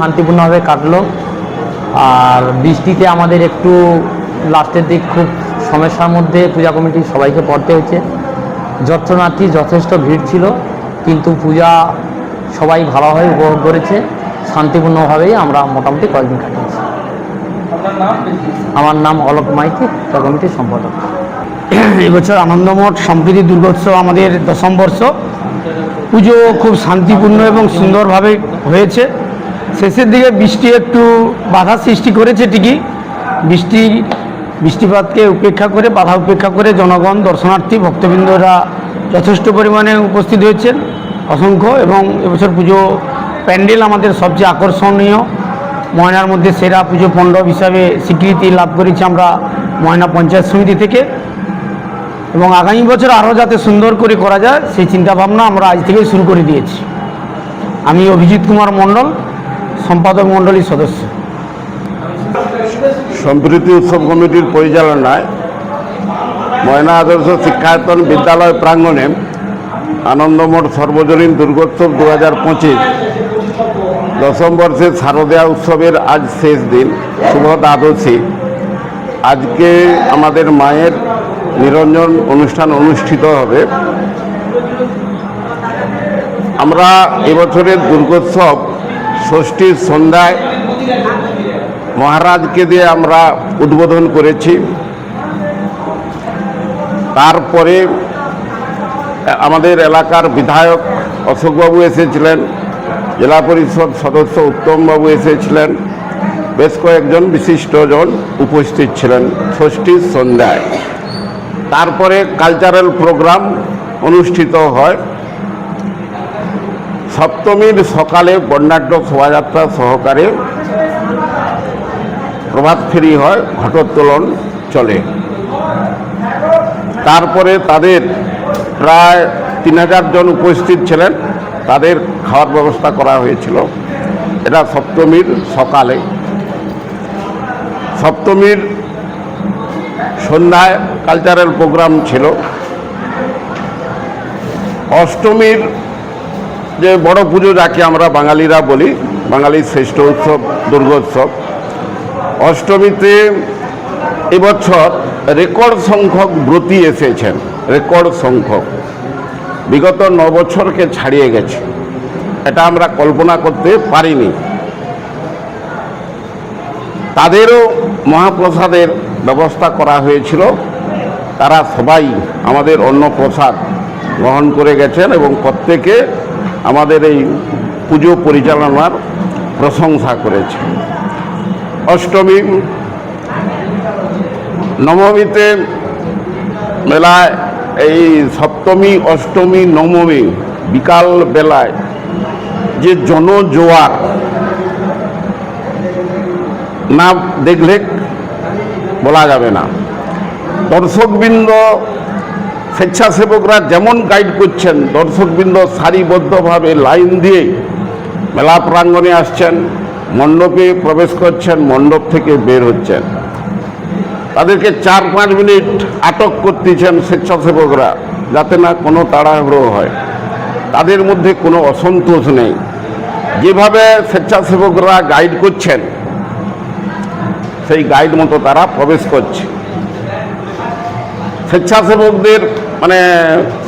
শান্তিপূর্ণভাবে কাটলো। আর বৃষ্টিতে আমাদের একটু লাস্টের দিক খুব সমস্যার মধ্যে পূজা কমিটি সবাইকে পড়তে হয়েছে। যত্রনার্থী যথেষ্ট ভিড় ছিল কিন্তু পূজা সবাই ভালোভাবে উপভোগ করেছে। শান্তিপূর্ণভাবেই আমরা মোটামুটি কয়েকদিন কাটিয়েছি। আমার নাম অলোক মাইতি পূজা কমিটির সম্পাদক। এবছর আনন্দমঠ সম্প্রীতি দুর্গোৎসব আমাদের দশম বর্ষ। পুজো খুব শান্তিপূর্ণ এবং সুন্দরভাবে হয়েছে। শেষের দিকে বৃষ্টি একটু বাধা সৃষ্টি করেছে ঠিকই। বৃষ্টি, বৃষ্টিপাতকে উপেক্ষা করে, বাধা উপেক্ষা করে জনগণ, দর্শনার্থী, ভক্তবৃন্দরা যথেষ্ট পরিমাণে উপস্থিত হয়েছেন। অসংখ্য এবং এবছর পুজো প্যান্ডেল আমাদের সবচেয়ে আকর্ষণীয়। ময়নার মধ্যে সেরা পুজো পণ্ডব হিসাবে স্বীকৃতি লাভ করেছি আমরা ময়না পঞ্চায়েত সমিতি থেকে। এবং আগামী বছর আরও যাতে সুন্দর করে করা যায়, সেই চিন্তাভাবনা আমরা আজ থেকেই শুরু করে দিয়েছি। আমি অভিজিৎ কুমার মণ্ডল সম্পাদক মণ্ডলীর সদস্য। সম্প্রীতি উৎসব কমিটির পরিচালনায় ময়না আদর্শ শিক্ষায়তন বিদ্যালয় প্রাঙ্গণে আনন্দমঠ সর্বজনীন দুর্গোৎসব দু হাজার পঁচিশ দশম বর্ষের শারদীয়া উৎসবের আজ শেষ দিন। শুভ দ্বাদশী। আজকে আমাদের মায়ের নিরঞ্জন অনুষ্ঠান অনুষ্ঠিত হবে। আমরা এবছরের দুর্গোৎসব ষষ্ঠীর সন্ধ্যায় মহারাজকে দিয়ে আমরা উদ্বোধন করেছি। তারপরে আমাদের এলাকার বিধায়ক অশোকবাবু এসেছিলেন, জেলা পরিষদ সদস্য উত্তমবাবু এসেছিলেন, বেশ কয়েকজন বিশিষ্টজন উপস্থিত ছিলেন ষষ্ঠীর সন্ধ্যায়। তারপরে কালচারাল প্রোগ্রাম অনুষ্ঠিত হয়। সপ্তমীর সকালে বর্ণাঢ্য শোভাযাত্রা সহকারে প্রভাত ফেরি হয়, ঘটোত্তোলন চলে। তারপরে তাদের প্রায় তিন হাজার জন উপস্থিত ছিলেন। তাদের খাওয়ার ব্যবস্থা করা হয়েছিল। এটা সপ্তমীর সকালে। সপ্তমীর সন্ধ্যায় কালচারাল প্রোগ্রাম ছিল। অষ্টমীর যে বড় পুজো যাকে আমরা বাঙালিরা বলি বাঙালির শ্রেষ্ঠ উৎসব দুর্গোৎসব অষ্টমীতে এবছর রেকর্ড সংখ্যক ব্রতী এসেছেন, রেকর্ড সংখ্যক। বিগত ন বছরকে ছাড়িয়ে গেছে। এটা আমরা কল্পনা করতে পারিনি। তাদেরও মহাপ্রসাদের ব্যবস্থা করা হয়েছিল। তারা সবাই আমাদের অন্ন প্রসাদ গ্রহণ করে গেছেন এবং প্রত্যেকে আমাদের এই পুজো পরিচালনার প্রশংসা করেছে। অষ্টমী, নবমীতে মেলায় এই সপ্তমী, অষ্টমী, নবমী বিকাল বেলায় যে জনজোয়ার, না দেখলে বলা যাবে না। দর্শকবৃন্দ স্বেচ্ছাসেবকরা যেমন গাইড করছেন, দর্শকবৃন্দ সারিবদ্ধভাবে লাইন দিয়ে মেলা প্রাঙ্গণে আসছেন, মণ্ডপে প্রবেশ করছেন, মণ্ডপ থেকে বের হচ্ছেন। তাদেরকে চার পাঁচ মিনিট আটক করতেছেন স্বেচ্ছাসেবকরা, যাতে না কোনো তাড়াহুড়ো হয়। তাদের মধ্যে কোনো অসন্তোষ নেই। যেভাবে স্বেচ্ছাসেবকরা গাইড করছেন, সেই গাইড মতো তারা প্রবেশ করছে। স্বেচ্ছাসেবকদের মানে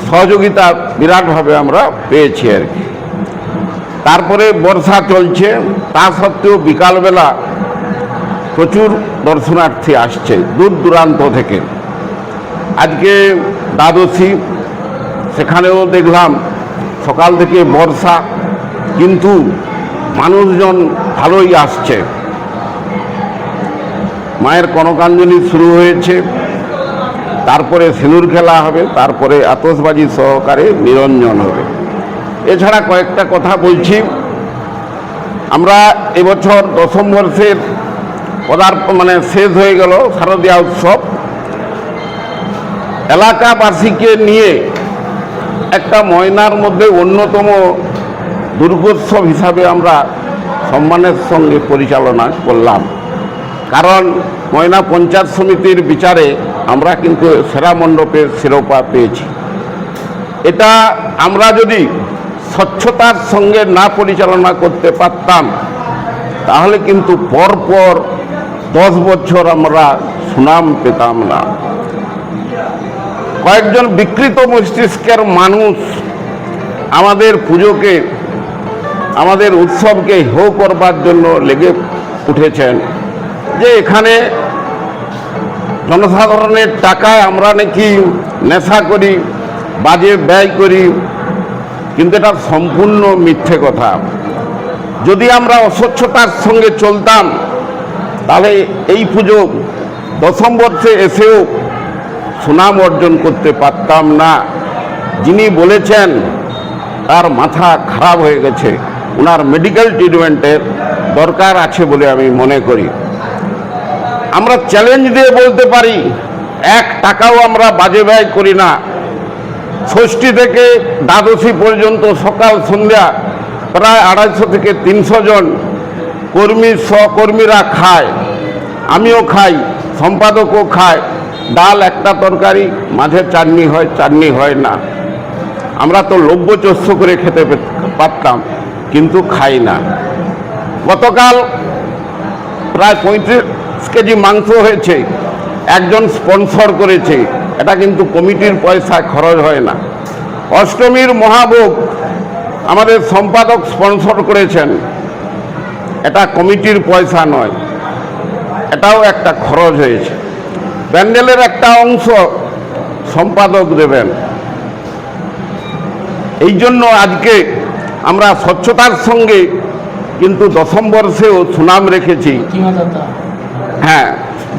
সহযোগিতা বিরাটভাবে আমরা পেয়েছি আর কি। তারপরে বর্ষা চলছে, তা সত্ত্বেও বিকালবেলা প্রচুর দর্শনার্থী আসছে, দূর দূরান্ত থেকে। আজকে দ্বাদশী, সেখানেও দেখলাম সকাল থেকে বর্ষা, কিন্তু মানুষজন ভালোই আসছে। মায়ের কনকাঞ্জলি শুরু হয়েছে। তারপরে সিঁদুর খেলা হবে, তারপরে আতসবাজি সহকারে নিরঞ্জন হবে। এছাড়া কয়েকটা কথা বলছি। আমরা এবছর দশম বর্ষের পদার্প মানে শেষ হয়ে গেল শারদীয়া উৎসব। এলাকাবাসীকে নিয়ে একটা ময়নার মধ্যে অন্যতম দুর্গোৎসব হিসাবে আমরা সম্মানের সঙ্গে পরিচালনা করলাম। কারণ ময়না পঞ্চায়েত সমিতির বিচারে আমরা কিন্তু সেরা মণ্ডপের শিরোপা পেয়েছি। এটা আমরা যদি স্বচ্ছতার সঙ্গে না পরিচালনা করতে পারতাম, তাহলে কিন্তু পরপর দশ বছর আমরা সুনাম পেতাম না। কয়েকজন বিকৃত মস্তিষ্কের মানুষ আমাদের পুজোকে, আমাদের উৎসবকে হো করবার জন্য লেগে উঠেছেন যে এখানে জনসাধারণের টাকায় আমরা নাকি নেশা করি, বাজে ব্যয় করি, কিন্তু এটা সম্পূর্ণ মিথ্যে কথা। যদি আমরা অস্বচ্ছতার সঙ্গে চলতাম, তাহলে এই পুজো দশম বর্ষে এসেও সুনাম অর্জন করতে পারতাম না। যিনি বলেছেন, তার মাথা খারাপ হয়ে গেছে। ওনার মেডিকেল ট্রিটমেন্টের দরকার আছে বলে আমি মনে করি। আমরা চ্যালেঞ্জ দিয়ে বলতে পারি, এক টাকাও আমরা বাজে ব্যয় করি না। ষষ্ঠী থেকে দ্বাদশী পর্যন্ত সকাল, সন্ধ্যা প্রায় আড়াইশো থেকে তিনশো জন কর্মী, সহকর্মীরা খায়। আমিও খাই, সম্পাদকও খায়। ডাল একটা তরকারি, মাঝে চাটনি হয় চাটনি হয় না। আমরা তো লভ্য চস্য করে খেতে পারতাম, কিন্তু খাই না। গতকাল প্রায় পঁয়ত্রিশ কেজি মাংস হয়েছে, একজন স্পন্সর করেছে, এটা কিন্তু কমিটির পয়সা, খরচ হয় না। অষ্টমীর মহাভোগ আমাদের সম্পাদক স্পন্সর করেছেন, এটা কমিটির পয়সা নয়, এটাও একটা খরচ হয়েছে। প্যান্ডেলের একটা অংশ সম্পাদক দেবেন। এই জন্য আজকে আমরা স্বচ্ছতার সঙ্গে কিন্তু দশম বর্ষেও সুনাম রেখেছি। হ্যাঁ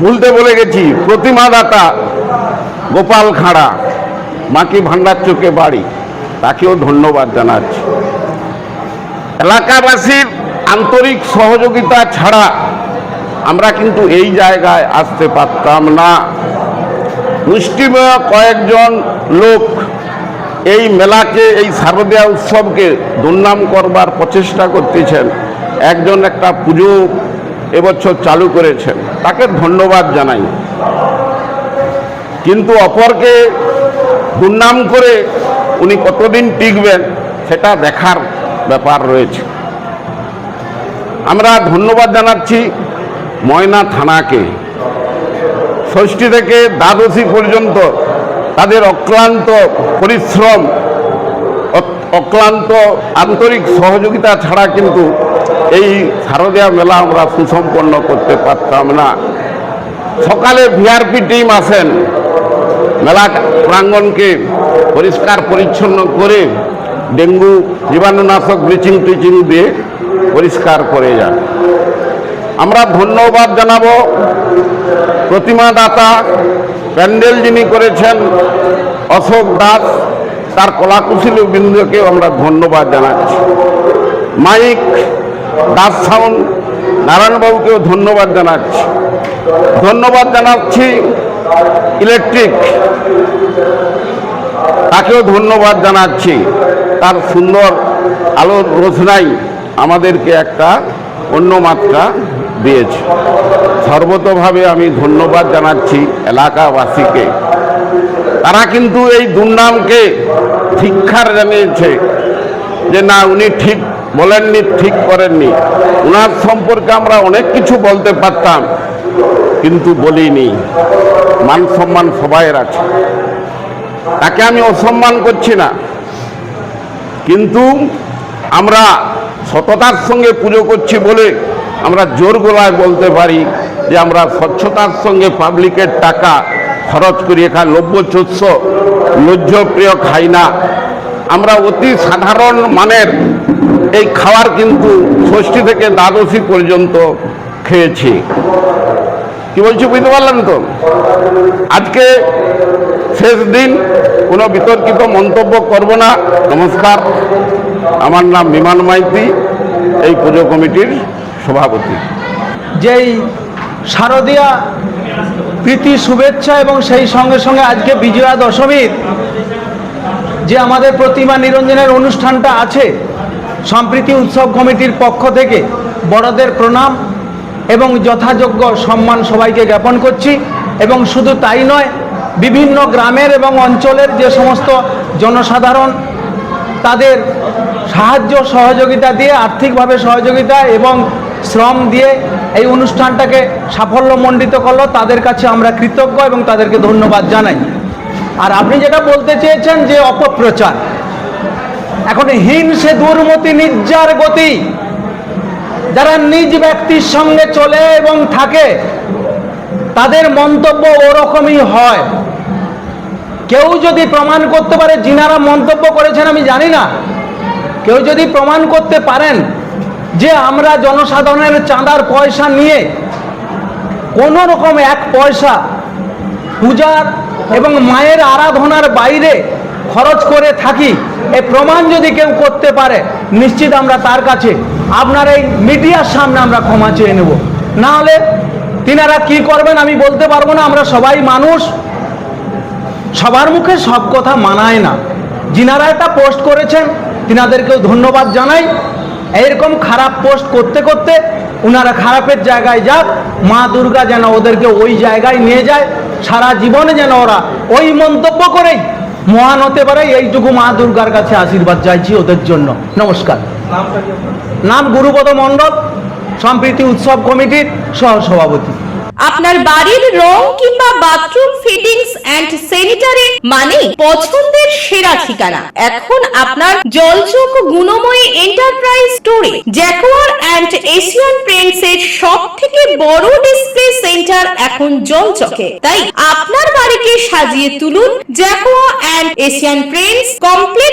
ভুলতে বলে গেছি প্রতিমা দাতা গোপাল খাড়া, মাকি ভান্ডার চোখে বাড়ি, তাকেও ধন্যবাদ জানাচ্ছি। এলাকাবাসীর আন্তরিক সহযোগিতা ছাড়া আমরা কিন্তু এই জায়গায় আসতে পারতাম না। মুষ্টিমেয় কয়েকজন লোক এই মেলাকে, এই শারদীয়া উৎসবকে দুর্নাম করবার প্রচেষ্টা করতেছেন। একজন একটা পুজো এবছর চালু করেছেন। তাকে ধন্যবাদ জানাই। কিন্তু অপরকে দুর্নাম করে উনি কতদিন টিকবেন সেটা দেখার ব্যাপার রয়েছে। আমরা ধন্যবাদ জানাচ্ছি ময়না থানাকে। ষষ্ঠী থেকে দ্বাদশী পর্যন্ত তাদের অক্লান্ত পরিশ্রম অক্লান্ত আন্তরিক সহযোগিতা ছাড়া কিন্তু এই শারদীয়া মেলা আমরা সুসম্পন্ন করতে পারতাম না। সকালে ভিআরপি টিম আসেন, মেলা প্রাঙ্গণকে পরিষ্কার পরিচ্ছন্ন করে ডেঙ্গু জীবাণুনাশক ব্লিচিং টিচিং দিয়ে পরিষ্কার করে যান। আমরা ধন্যবাদ জানাব প্রতিমা দাতা প্যান্ডেল যিনি করেছেন, অশোক দাস তার কলাকুশলী বৃন্দকেও আমরা ধন্যবাদ জানাচ্ছি। মাইক, দাস সাউন্ড নারায়ণবাবুকেও ধন্যবাদ জানাচ্ছি। ধন্যবাদ জানাচ্ছি ইলেকট্রিক। তাকেও ধন্যবাদ জানাচ্ছি। তার সুন্দর আলোর রোশনাই আমাদেরকে একটা অন্য মাত্রা দিয়েছে। সর্বতভাবে আমি ধন্যবাদ জানাচ্ছি এলাকাবাসীকে। তারা কিন্তু এই দুর্নামকে শিক্ষার জানিয়েছে যে না, উনি ঠিক বলেননি, ঠিক করেননি। ওনার সম্পর্কে আমরা অনেক কিছু বলতে পারতাম, কিন্তু বলিনি। মান সম্মান সবাইয়ের আছে। তাকে আমি অসম্মান করছি না। কিন্তু আমরা সততার সঙ্গে পুজো করছি বলে আমরা জোর গলায় বলতে পারি যে আমরা স্বচ্ছতার সঙ্গে পাবলিকের টাকা খরচ করি এখানে লভ্য চোৎস লজ্জপ্রিয় খাই না। আমরা অতি সাধারণ মানের এই খাবার কিন্তু ষষ্ঠী থেকে দ্বাদশী পর্যন্ত খেয়েছি। কি বলছি বুঝতে পারলেন তো? আজকে শেষ দিন, কোনো বিতর্কিত মন্তব্য করব না। নমস্কার, আমার নাম বিমান মাইতি, এই পুজো কমিটির সভাপতি। যেই শারদীয়া প্রীতি, শুভেচ্ছা এবং সেই সঙ্গে সঙ্গে আজকে বিজয়া দশমীর যে আমাদের প্রতিমা নিরঞ্জনের অনুষ্ঠানটা আছে, সম্প্রীতি উৎসব কমিটির পক্ষ থেকে বড়দের প্রণাম এবং যথাযোগ্য সম্মান সবাইকে জ্ঞাপন করছি এবং শুধু তাই নয়, বিভিন্ন গ্রামের এবং অঞ্চলের যে সমস্ত জনসাধারণ তাদের সাহায্য, সহযোগিতা দিয়ে, আর্থিকভাবে সহযোগিতা এবং শ্রম দিয়ে এই অনুষ্ঠানটাকে সাফল্যমণ্ডিত করল, তাদের কাছে আমরা কৃতজ্ঞ এবং তাদেরকে ধন্যবাদ জানাই। আর আপনি যেটা বলতে চেয়েছেন যে অপপ্রচার, এখন হিংসে দুর্মতি নির্যার গতি। যারা নিজ ব্যক্তির সঙ্গে চলে এবং থাকে, তাদের মন্তব্য ওরকমই হয়। কেউ যদি প্রমাণ করতে পারে, যিনারা মন্তব্য করেছেন, আমি জানি না। কেউ যদি প্রমাণ করতে পারেন যে আমরা জনসাধারণের চাঁদার পয়সা নিয়ে কোনো রকম এক পয়সা পূজার এবং মায়ের আরাধনার বাইরে খরচ করে থাকি এই প্রমাণ যদি কেউ করতে পারে, নিশ্চিত আমরা তার কাছে আপনার এই মিডিয়ার সামনে আমরা ক্ষমা চেয়ে নেব। না হলে তিনারা কি করবেন আমি বলতে পারব না, আমরা সবাই মানুষ। সবার মুখে সব কথা মানায় না। যিনারা এটা পোস্ট করেছেন, তিনাদেরকেও ধন্যবাদ জানাই। এরকম খারাপ পোস্ট করতে করতে ওনারা খারাপের জায়গায় যাক মা দুর্গা যেন ওদেরকে ওই জায়গায় নিয়ে যায় সারা জীবনে যেন ওরা ওই মন্তব্য করেই মহান হতে পারে এইটুকু মা দুর্গার কাছে আশীর্বাদ চাইছি ওদের জন্য। নমস্কার। নাম গুরুপদ মণ্ডল সম্প্রীতি উৎসব কমিটির সহ সভাপতি আপনার বাড়ির রং কিংবা বাথরুম ফিটিংস এন্ড স্যানিটারি মানে পছন্দের সেরা ঠিকানা। এখন আপনার জলচোখ গুণময়ী এন্টারপ্রাইজ স্টোরে জ্যাকোয়ার এন্ড এশিয়ান পেন্টস এর সব থেকে বড় ডিসপ্লে সেন্টার এখন জলচকে। তাই আপনার বাড়িকে সাজিয়ে তুলুন Jaquar and Asian Paints complete